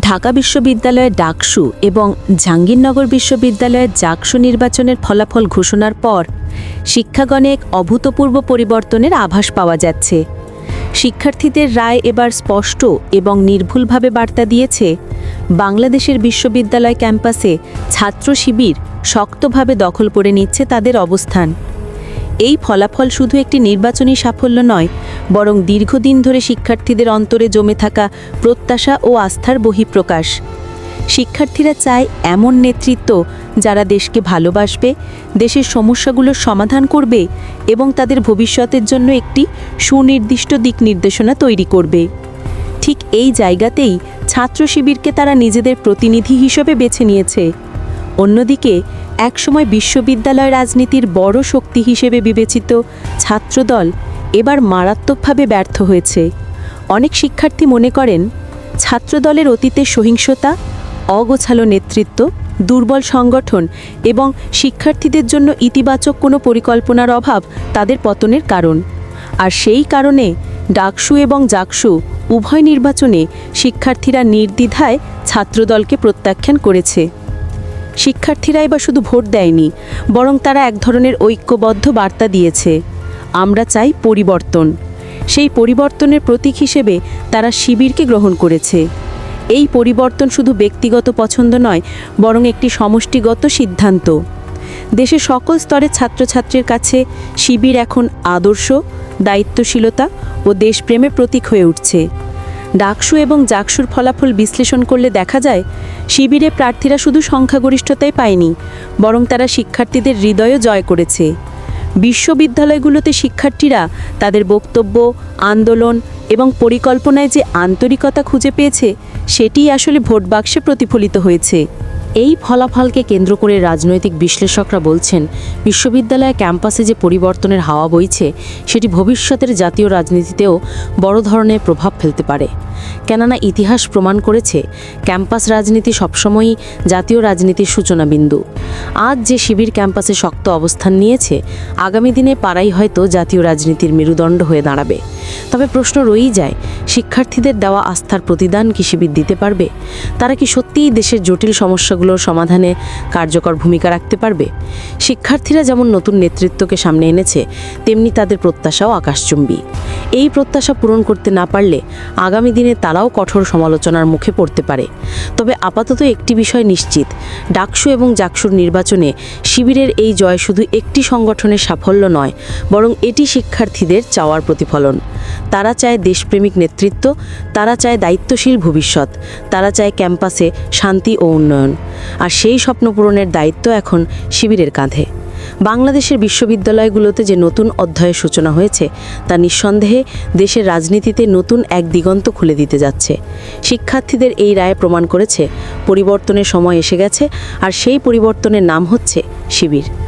ঢাকা বিশ্ববিদ্যালয়ের ডাকসু এবং জাহাঙ্গীরনগর বিশ্ববিদ্যালয়ের জাকসু নির্বাচনের ফলাফল ঘোষণার পর শিক্ষাগণে এক অভূতপূর্ব পরিবর্তনের আভাস পাওয়া যাচ্ছে। শিক্ষার্থীদের রায় এবার স্পষ্ট এবং নির্ভুলভাবে বার্তা দিয়েছে বাংলাদেশের বিশ্ববিদ্যালয় ক্যাম্পাসে ছাত্র শিবির শক্তভাবে দখল করে নিচ্ছে তাদের অবস্থান। এই ফলাফল শুধু একটি নির্বাচনী সাফল্য নয়, বরং দীর্ঘদিন ধরে শিক্ষার্থীদের অন্তরে জমে থাকা প্রত্যাশা ও আস্থার বহিঃপ্রকাশ। শিক্ষার্থীরা চায় এমন নেতৃত্ব যারা দেশকে ভালোবাসবে, দেশের সমস্যাগুলোর সমাধান করবে এবং তাদের ভবিষ্যতের জন্য একটি সুনির্দিষ্ট দিক নির্দেশনা তৈরি করবে। ঠিক এই জায়গাতেই ছাত্র শিবিরকে তারা নিজেদের প্রতিনিধি হিসেবে বেছে নিয়েছে। অন্যদিকে, একসময় বিশ্ববিদ্যালয় রাজনীতির বড় শক্তি হিসেবে বিবেচিত ছাত্রদল এবার মারাত্মকভাবে ব্যর্থ হয়েছে। অনেক শিক্ষার্থী মনে করেন, ছাত্রদলের অতীতে সহিংসতা, অগোছালো নেতৃত্ব, দুর্বল সংগঠন এবং শিক্ষার্থীদের জন্য ইতিবাচক কোনো পরিকল্পনার অভাব তাদের পতনের কারণ। আর সেই কারণে ডাকসু এবং জাকসু উভয় নির্বাচনে শিক্ষার্থীরা নির্দ্বিধায় ছাত্রদলকে প্রত্যাখ্যান করেছে। শিক্ষার্থীরা বা শুধু ভোট দেয়নি, বরং তারা এক ধরনের ঐক্যবদ্ধ বার্তা দিয়েছে। আমরা চাই পরিবর্তন। সেই পরিবর্তনের প্রতীক হিসেবে তারা শিবিরকে গ্রহণ করেছে। এই পরিবর্তন শুধু ব্যক্তিগত পছন্দ নয়, বরং একটি সমষ্টিগত সিদ্ধান্ত। দেশের সকল স্তরের ছাত্রছাত্রীর কাছে শিবির এখন আদর্শ, দায়িত্বশীলতা ও দেশপ্রেমের প্রতীক হয়ে উঠছে। ডাকসু এবং জাকসুর ফলাফল বিশ্লেষণ করলে দেখা যায়, শিবিরে প্রার্থীরা শুধু সংখ্যাগরিষ্ঠতাই পায়নি, বরং তারা শিক্ষার্থীদের হৃদয়ও জয় করেছে। বিশ্ববিদ্যালয়গুলোতে শিক্ষার্থীরা তাদের বক্তব্য, আন্দোলন এবং পরিকল্পনায় যে আন্তরিকতা খুঁজে পেয়েছে, সেটিই আসলে ভোট বাক্সে প্রতিফলিত হয়েছে। এই ফলাফলকে কেন্দ্র করে রাজনৈতিক বিশ্লেষকরা বলছেন, বিশ্ববিদ্যালয় ক্যাম্পাসে যে পরিবর্তনের হাওয়া বইছে, সেটি ভবিষ্যতের জাতীয় রাজনীতিতেও বড় ধরনের প্রভাব ফেলতে পারে। কেননা ইতিহাস প্রমাণ করেছে, ক্যাম্পাস রাজনীতি সবসময়ই জাতীয় রাজনীতির সূচনা বিন্দু আজ যে শিবির ক্যাম্পাসে শক্ত অবস্থান নিয়েছে, আগামী দিনে পাড়াই হয়তো জাতীয় রাজনীতির মেরুদণ্ড হয়ে দাঁড়াবে। তবে প্রশ্ন রয়েই যায়, শিক্ষার্থীদের দেওয়া আস্থার প্রতিদান কি শিবির দিতে পারবে? তারা কি সত্যিই দেশের জটিল সমস্যাগুলোর সমাধানে কার্যকর ভূমিকা রাখতে পারবে? শিক্ষার্থীরা যেমন নতুন নেতৃত্বকে সামনে এনেছে, তেমনি তাদের প্রত্যাশাও আকাশচুম্বী। এই প্রত্যাশা পূরণ করতে না পারলে আগামী দিনে তারাও কঠোর সমালোচনার মুখে পড়তে পারে। তবে আপাতত একটি বিষয় নিশ্চিত, ডাকসু এবং জাকসুর নির্বাচনে শিবিরের এই জয় শুধু একটি সংগঠনের সাফল্য নয়, বরং এটি শিক্ষার্থীদের চাওয়ার প্রতিফলন। তারা চায় দেশপ্রেমিক নেতৃত্ব, তারা চায় দায়িত্বশীল ভবিষ্যৎ, তারা চায় ক্যাম্পাসে শান্তি ও উন্নয়ন। আর সেই স্বপ্ন পূরণের দায়িত্ব এখন শিবিরের কাঁধে। বাংলাদেশের বিশ্ববিদ্যালয়গুলোতে যে নতুন অধ্যায়ের সূচনা হয়েছে, তা নিঃসন্দেহে দেশের রাজনীতিতে নতুন এক দিগন্ত খুলে দিতে যাচ্ছে। শিক্ষার্থীদের এই রায় প্রমাণ করেছে, পরিবর্তনের সময় এসে গেছে, আর সেই পরিবর্তনের নাম হচ্ছে শিবির।